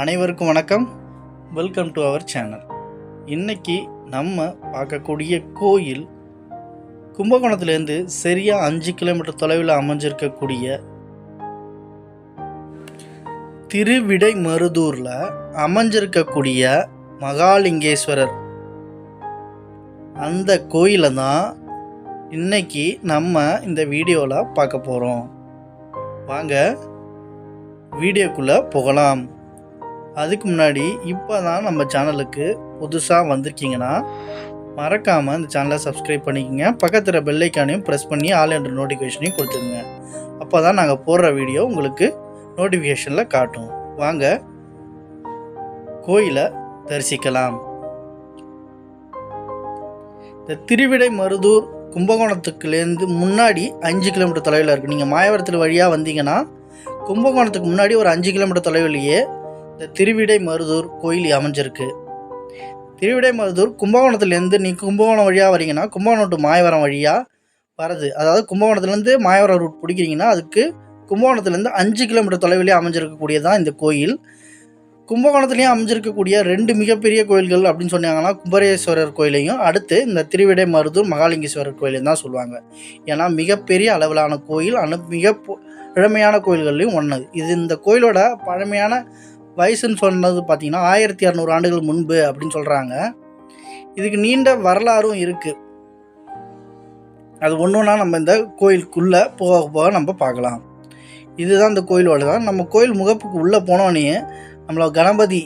அனைவருக்கும் வணக்கம். Welcome to our channel இன்னைக்கு நம்ம பார்க்கக்கூடிய கோயில் கும்பகோணத்துலேருந்து சரியாக அஞ்சு கிலோமீட்டர் தொலைவில் அமைஞ்சிருக்கக்கூடிய திருவிடை மருதூரில் அமைஞ்சிருக்கக்கூடிய மகாலிங்கேஸ்வரர். அந்த கோயிலை தான் இன்னைக்கு நம்ம இந்த வீடியோவில் பார்க்க போகிறோம் வாங்க வீடியோக்குள்ளே போகலாம். அதுக்கு முன்னாடி இப்போ தான் நம்ம சேனலுக்கு புதுசாக வந்திருக்கீங்கன்னா மறக்காமல் இந்த சேனலை சப்ஸ்கிரைப் பண்ணிக்கோங்க. பக்கத்தில் பெல்லைக்கானையும் ப்ரெஸ் பண்ணி ஆல் என்ற நோட்டிஃபிகேஷனையும் கொடுத்துருங்க அப்போ தான் நாங்கள் போடுற வீடியோ உங்களுக்கு நோட்டிஃபிகேஷனில் காட்டும். வாங்க கோயிலை தரிசிக்கலாம். இந்த திருவிடை மருதூர் கும்பகோணத்துக்குலேருந்து முன்னாடி அஞ்சு கிலோமீட்டர் தொலைவில் இருக்குது நீங்கள் மாயவரத்தில் வழியாக வந்தீங்கன்னா கும்பகோணத்துக்கு முன்னாடி ஒரு அஞ்சு கிலோமீட்டர் தொலைவிலேயே இந்த திருவிடை மருதூர் கோயில் அமைஞ்சிருக்கு. திருவிடை மருதூர் கும்பகோணத்துலேருந்து நீ கும்பகோணம் வழியாக வரீங்கன்னா கும்பகோணம் டு மாயவரம் வழியாக வரது. அதாவது கும்பகோணத்துலேருந்து மாயவரம் ரூட் பிடிக்கிறீங்கன்னா அதுக்கு கும்பகோணத்துலேருந்து அஞ்சு கிலோமீட்டர் தொலைவிலே அமைஞ்சிருக்கக்கூடியதான் இந்த கோயில். கும்பகோணத்துலேயும் அமைஞ்சிருக்கக்கூடிய ரெண்டு மிகப்பெரிய கோயில்கள் அப்படின்னு சொன்னாங்கன்னா கும்பரேஸ்வரர் கோயிலையும் அடுத்து இந்த திருவிடை மருதூர் மகாலிங்கேஸ்வரர் கோயிலையும் தான் சொல்லுவாங்க. ஏன்னா மிகப்பெரிய அளவிலான கோயில் அனு மிக பழமையான கோயில்கள்லையும் ஒன்று இது இந்த கோயிலோட பழமையான வயசுன்னு சொன்னது பார்த்தீங்கன்னா ஆயிரத்தி இரநூறு ஆண்டுகள் முன்பு அப்படின்னு சொல்கிறாங்க இதுக்கு நீண்ட வரலாறும் இருக்குது அது ஒன்று ஒன்றா நம்ம இந்த கோயிலுக்குள்ளே போக போக நம்ம பார்க்கலாம். இதுதான் இந்த கோயிலோட தான் நம்ம கோயில் முகப்புக்கு உள்ளே போனோடனே நம்மளோட கணபதி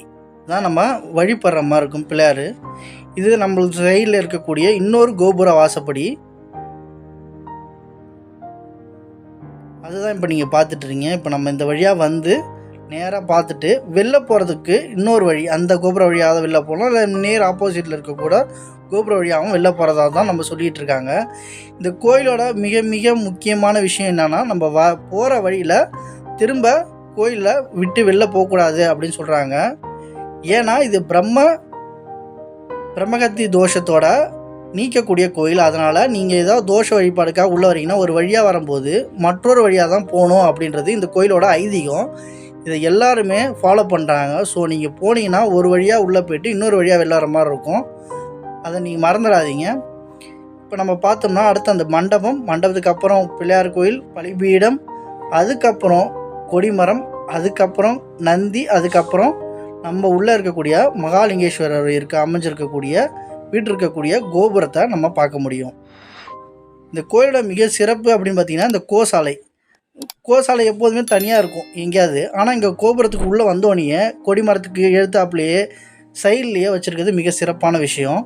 தான் நம்ம வழிபடுற மாதிரி இருக்கும் பிள்ளையார். இது நம்மளுக்கு சைடில் இருக்கக்கூடிய இன்னொரு கோபுர வாசப்படி. அதுதான் இப்போ நீங்கள் பார்த்துட்ருங்க இப்போ நம்ம இந்த வழியாக வந்து நேராக பார்த்துட்டு வெளில போகிறதுக்கு இன்னொரு வழி அந்த கோபுர வழியாக வெளில போகலாம். இல்லை நேர் ஆப்போசிட்டில் இருக்கக்கூட கோபுர வழியாகவும் வெளில போகிறதா தான் நம்ம சொல்லிகிட்டு இருக்காங்க. இந்த கோயிலோட மிக மிக முக்கியமான விஷயம் என்னென்னா நம்ம வ போகிற வழியில் திரும்ப கோயிலில் விட்டு வெளில போகக்கூடாது அப்படின்னு சொல்கிறாங்க ஏன்னா இது பிரம்ம பிரம்மகத்தி தோஷத்தோட நீக்கக்கூடிய கோயில். அதனால் நீங்கள் ஏதாவது தோஷ வழிபாடுக்காக உள்ளே வரீங்கன்னா ஒரு வழியாக வரும்போது மற்றொரு வழியாக தான் போகணும் அப்படின்றது இந்த கோயிலோட ஐதீகம். இதை எல்லாருமே ஃபாலோ பண்ணுறாங்க ஸோ நீங்கள் போனீங்கன்னா ஒரு வழியாக உள்ளே போயிட்டு இன்னொரு வழியாக வெளில மாதிரி இருக்கும். அதை நீங்கள் மறந்துடாதீங்க. இப்போ நம்ம பார்த்தோம்னா அடுத்து அந்த மண்டபம் மண்டபத்துக்கு அப்புறம் பிள்ளையார் கோயில் பலிபீடம் அதுக்கப்புறம் கொடிமரம் அதுக்கப்புறம் நந்தி அதுக்கப்புறம் நம்ம உள்ளே இருக்கக்கூடிய மகாலிங்கேஸ்வரர் இருக்க அமைஞ்சிருக்கக்கூடிய வீட்டு இருக்கக்கூடிய கோபுரத்தை நம்ம பார்க்க முடியும். இந்த கோயிலோட மிக சிறப்பு அப்படின்னு பார்த்தீங்கன்னா இந்த கோசாலை. கோசாலை எப்போதுமே தனியாக இருக்கும் எங்கேயாவது. ஆனால் இங்கே கோபுரத்துக்கு உள்ளே வந்தோடனே கொடிமரத்துக்கு எழுத்தாப்புலேயே சைட்லேயே வச்சுருக்கிறது மிக சிறப்பான விஷயம்.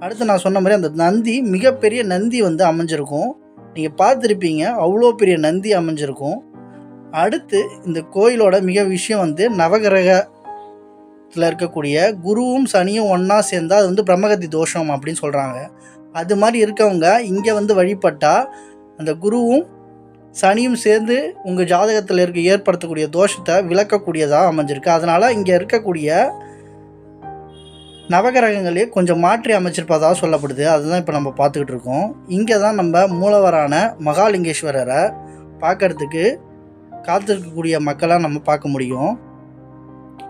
அடுத்து நான் சொன்ன மாதிரி அந்த நந்தி மிகப்பெரிய நந்தி வந்து அமைஞ்சிருக்கும். நீங்கள் பார்த்துருப்பீங்க அவ்வளோ பெரிய நந்தி அமைஞ்சிருக்கும். அடுத்து இந்த கோயிலோட மிக விஷயம் வந்து நவகிரகத்தில் இருக்கக்கூடிய குருவும் சனியும் ஒன்றா சேர்ந்தால் அது வந்து பிரம்மகத்தி தோஷம் அப்படின்னு சொல்கிறாங்க அது மாதிரி இருக்கவங்க இங்கே வந்து வழிபட்டால் அந்த குருவும் சனியும் சேர்ந்து உங்கள் ஜாதகத்தில் இருக்க ஏற்படுத்தக்கூடிய தோஷத்தை விளக்கக்கூடியதாக அமைஞ்சிருக்கு. அதனால் இங்கே இருக்கக்கூடிய நவகிரகங்களே கொஞ்சம் மாற்றி அமைச்சிருப்பதாக சொல்லப்படுது. அதுதான் இப்போ நம்ம பார்த்துக்கிட்டு இருக்கோம். இங்கே தான் நம்ம மூலவரான மகாலிங்கேஸ்வரரை பார்க்கறதுக்கு காத்திருக்கக்கூடிய மக்களாக நம்ம பார்க்க முடியும்.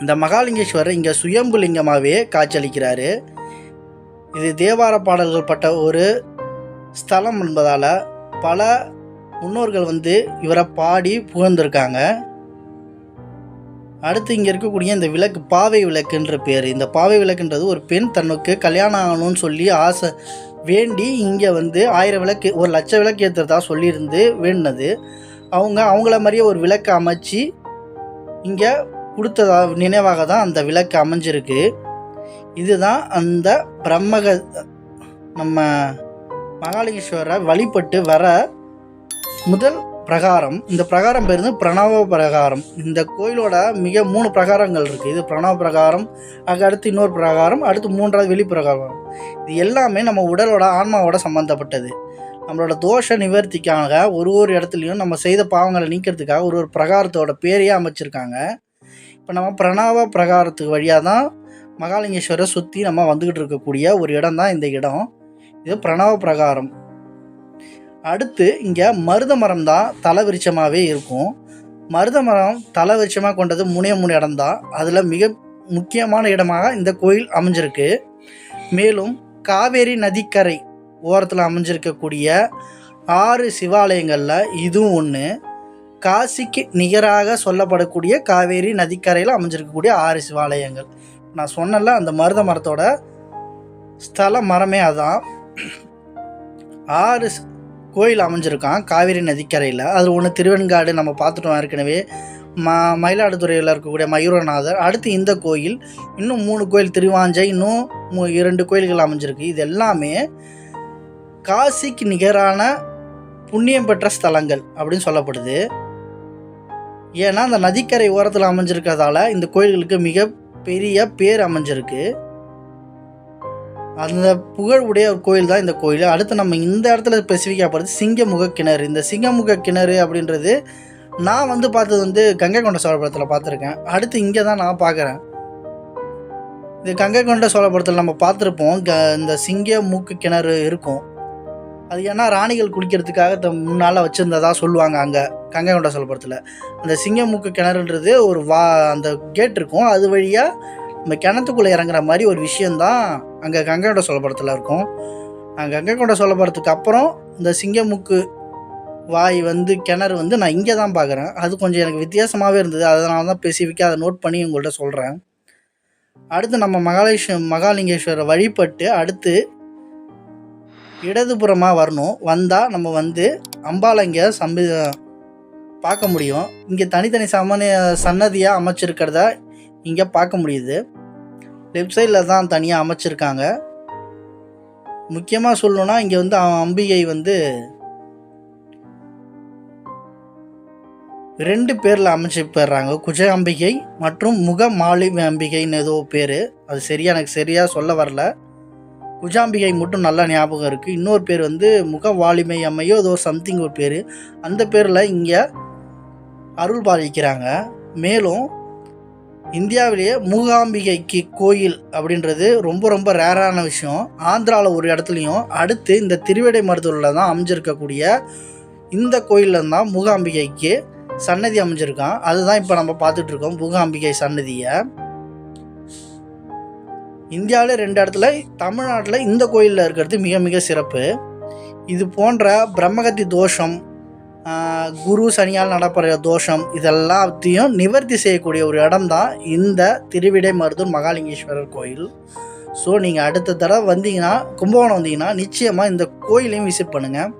இந்த மகாலிங்கேஸ்வரர் இங்கே சுயம்பு லிங்கமாகவே காட்சியளிக்கிறாரு. இது தேவார பாடல்கள் பட்ட ஒரு ஸ்தலம் என்பதால் பல முன்னோர்கள் வந்து இவரை பாடி புகழ்ந்திருக்காங்க. அடுத்து இங்கே இருக்கக்கூடிய இந்த விளக்கு பாவை விளக்குன்ற பேர். இந்த பாவை விளக்குன்றது ஒரு பெண் தன்னுக்கு கல்யாணம் ஆகணும்னு சொல்லி ஆசை வேண்டி இங்கே வந்து ஆயிரம் விளக்கு ஒரு லட்ச விளக்கு ஏற்றுறதா சொல்லியிருந்து வேண்டினது அவங்க அவங்கள மாதிரியே ஒரு விளக்கு அமைச்சு இங்கே கொடுத்ததா நினைவாக தான் அந்த விளக்கு அமைஞ்சிருக்கு. இதுதான் அந்த பிரம்மக நம்ம மகாலிங்கேஸ்வரரை வழிபட்டு வர முதல் பிரகாரம் இந்த பிரகாரம் பேர் வந்து பிரணவ பிரகாரம். இந்த கோயிலோட மிக மூணு பிரகாரங்கள் இருக்குது இது பிரணவ பிரகாரம் அதுக்கு அடுத்து இன்னொரு பிரகாரம் அடுத்து மூன்றாவது வெளிப்பிரகாரம் இது எல்லாமே நம்ம உடலோட ஆன்மாவோட சம்மந்தப்பட்டது நம்மளோட தோஷ நிவர்த்திக்காக ஒரு ஒரு இடத்துலையும் நம்ம செய்த பாவங்களை நீக்கிறதுக்காக ஒரு ஒரு பிரகாரத்தோட பேரையே அமைச்சிருக்காங்க. இப்போ நம்ம பிரணவ பிரகாரத்துக்கு வழியாக தான் மகாலிங்கேஸ்வரரை சுற்றி நம்ம வந்துக்கிட்டு இருக்கக்கூடிய ஒரு இடம் தான் இந்த இடம். இது பிரணவ பிரகாரம். அடுத்து இங்கே மருத மரம் தான் தலை விருட்சமாகவே இருக்கும். மருத மரம் தலை விருட்சமாக கொண்டது மூணே மூணு இடம்தான் அதில் மிக முக்கியமான இடமாக இந்த கோயில் அமைஞ்சிருக்கு. மேலும் காவேரி நதிக்கரை ஓரத்தில் அமைஞ்சிருக்கக்கூடிய ஆறு சிவாலயங்களில் இதுவும் ஒன்று காசிக்கு நிகராக சொல்லப்படக்கூடிய காவேரி நதிக்கரையில் அமைஞ்சிருக்கக்கூடிய ஆறு சிவாலயங்கள். நான் சொன்னல அந்த மருத மரத்தோட ஸ்தல மரமே அதான். ஆறு கோயில் அமைஞ்சிருக்கான் காவேரி நதிக்கரையில். அதில் ஒன்று திருவெண்காடு நம்ம பார்த்துட்டோம் ஏற்கனவே. ம மயிலாடுதுறையில் இருக்கக்கூடிய மயூரநாதர். அடுத்து இந்த கோயில் இன்னும் மூணு கோயில் திருவாஞ்சை இன்னும் இரண்டு கோயில்கள் அமைஞ்சிருக்கு. இது எல்லாமே காசிக்கு நிகரான புண்ணியம் பெற்ற ஸ்தலங்கள் அப்படின்னு சொல்லப்படுது. ஏன்னா அந்த நதிக்கரை ஓரத்தில் அமைஞ்சிருக்கிறதால இந்த கோயில்களுக்கு மிக பெரிய பேர் அமைஞ்சிருக்கு. அந்த புகழ் உடைய ஒரு கோயில் தான் இந்த கோயில். அடுத்து நம்ம இந்த இடத்துல ஸ்பெசிஃபிக்காக பார்த்து சிங்கமுக கிணறு. இந்த சிங்கமுக கிணறு அப்படின்றது நான் வந்து பார்த்தது வந்து கங்கை கொண்ட சோழபுரத்தில் பார்த்துருக்கேன். அடுத்து இங்கே தான் நான் பார்க்குறேன். இது கங்கை கொண்ட சோழபுரத்தில் நம்ம பார்த்துருப்போம். க இந்த சிங்க மூக்கு கிணறு இருக்கும். அது ஏன்னா ராணிகள் குளிக்கிறதுக்காக த முன்னால் வச்சுருந்ததாக சொல்லுவாங்க அங்கே கங்கை கொண்ட சோழபுரத்தில். அந்த சிங்க மூக்கு கிணறுன்றது ஒரு வா அந்த கேட் இருக்கும். அது வழியாக நம்ம கிணத்துக்குள்ளே இறங்குற மாதிரி ஒரு விஷயந்தான் அங்கே கங்கையோட சோழபுரத்தில் இருக்கும். கங்கை கொண்ட சோழபுரத்துக்கு அப்புறம் இந்த சிங்கமுக்கு வாய் வந்து கிணறு வந்து நான் இங்கே தான் பார்க்குறேன் அது கொஞ்சம் எனக்கு வித்தியாசமாகவே இருந்தது. அதனால தான் ஸ்பெசிஃபிக்காக அதை நோட் பண்ணி உங்கள்கிட்ட சொல்கிறேன் அடுத்து நம்ம மகாலேஷ் மகாலிங்கேஸ்வரரை வழிபட்டு அடுத்து இடதுபுறமாக வரணும். வந்தால் நம்ம வந்து அம்பாலங்க இங்கே சம்பி பார்க்க முடியும். இங்கே தனித்தனி சமநிய சன்னதியாக அமைச்சிருக்கிறத இங்கே பார்க்க முடியுது. லெஃப்ட் சைடில் தான் தனியாக அமைச்சிருக்காங்க. முக்கியமாக சொல்லணும்னா இங்கே வந்து அவன் அம்பிகை வந்து ரெண்டு பேரில் அமைச்சு போயிடுறாங்க குஜ அம்பிகை மற்றும் முக மாலி அம்பிகைன்னு ஏதோ பேர். அது சரியாக எனக்கு சரியாக சொல்ல வரல. குஜாம்பிகை மட்டும் நல்லா ஞாபகம் இருக்குது இன்னொரு பேர் வந்து முக வாலிமை அம்மையோ ஏதோ சம்திங் ஒரு பேர். அந்த பேரில் இங்கே அருள் பாலிக்கிறாங்க. மேலும் இந்தியாவிலேயே மூகாம்பிகைக்கு கோயில் அப்படின்றது ரொம்ப ரொம்ப ரேரான விஷயம். ஆந்திராவில் ஒரு இடத்துலையும் அடுத்து இந்த திருவிடை மருதூரில் தான் அமைஞ்சிருக்கக்கூடிய இந்த கோயிலில் தான் மூகாம்பிகைக்கு சன்னதி அமைஞ்சிருக்கான். அதுதான் இப்போ நம்ம பார்த்துட்டு இருக்கோம் மூகாம்பிகை சன்னதியை. இந்தியாவில் ரெண்டு இடத்துல தமிழ்நாட்டில் இந்த கோயிலில் இருக்கிறது மிக மிக சிறப்பு. இது போன்ற பிரம்மகத்தி தோஷம் குரு சனியால் நடப்படுற தோஷம் இதெல்லாத்தையும் நிவர்த்தி செய்யக்கூடிய ஒரு இடம் தான் இந்த திருவிடை மருதூர் மகாலிங்கேஸ்வரர் கோயில். ஸோ நீங்கள் அடுத்த தடவை வந்தீங்கன்னா கும்பகோணம் வந்தீங்கன்னா நிச்சயமாக இந்த கோயிலையும் விசிட் பண்ணுங்கள்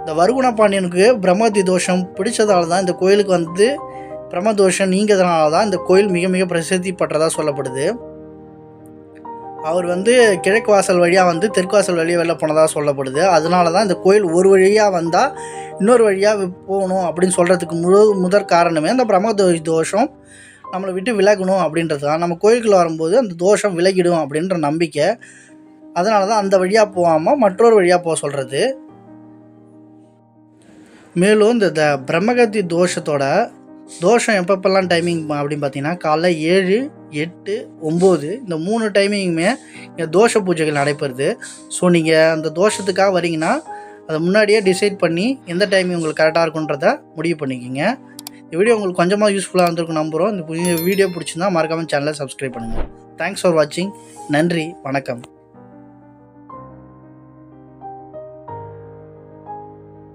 இந்த வருகுண பாண்டியனுக்கு பிரம்மதி தோஷம் பிடிச்சதால தான் இந்த கோயிலுக்கு வந்து பிரம்ம தோஷம் நீங்கிறதுனால தான் இந்த கோயில் மிக மிக பிரசித்தி பெற்றதாக சொல்லப்படுது. அவர் வந்து கிழக்கு வாசல் வழியாக வந்து தெற்கு வாசல் வழியாக வெளில போனதாக சொல்லப்படுது. அதனால தான் இந்த கோயில் ஒரு வழியாக வந்தால் இன்னொரு வழியாக போகணும் அப்படின்னு சொல்கிறதுக்கு முழு முதற் காரணமே அந்த பிரம்ம தோஷம். நம்மளை விட்டு விலகணும் அப்படின்றது தான் நம்ம கோயிலுக்குள்ள வரும்போது அந்த தோஷம் விலகிடும் அப்படின்ற நம்பிக்கை. அதனால தான் அந்த வழியாக போகாமல் மற்றொரு வழியாக போக சொல்கிறது மேலும் இந்த த பிரம்மகத்தி தோஷத்தோட தோஷம் எப்பப்பெல்லாம் டைமிங் அப்படின்னு பார்த்தீங்கன்னா காலைல ஏழு எட்டு ஒம்பது இந்த மூணு டைமிங்குமே இங்கே தோஷ பூஜைகள் நடைபெறுது. ஸோ நீங்கள் அந்த தோஷத்துக்காக வரீங்கன்னா அதை முன்னாடியே டிசைட் பண்ணி எந்த டைமிங் உங்களுக்கு கரெக்டாக இருக்குன்றத முடிவு பண்ணிக்கிங்க. இந்த வீடியோ உங்களுக்கு கொஞ்சமாக யூஸ்ஃபுல்லாக இருந்திருக்கும் நம்புகிறோம் இந்த வீடியோ பிடிச்சிருந்தா மறக்காமல் சேனலை சப்ஸ்கிரைப் பண்ணுங்கள் தேங்க்ஸ் ஃபார் வாட்சிங் நன்றி. வணக்கம்.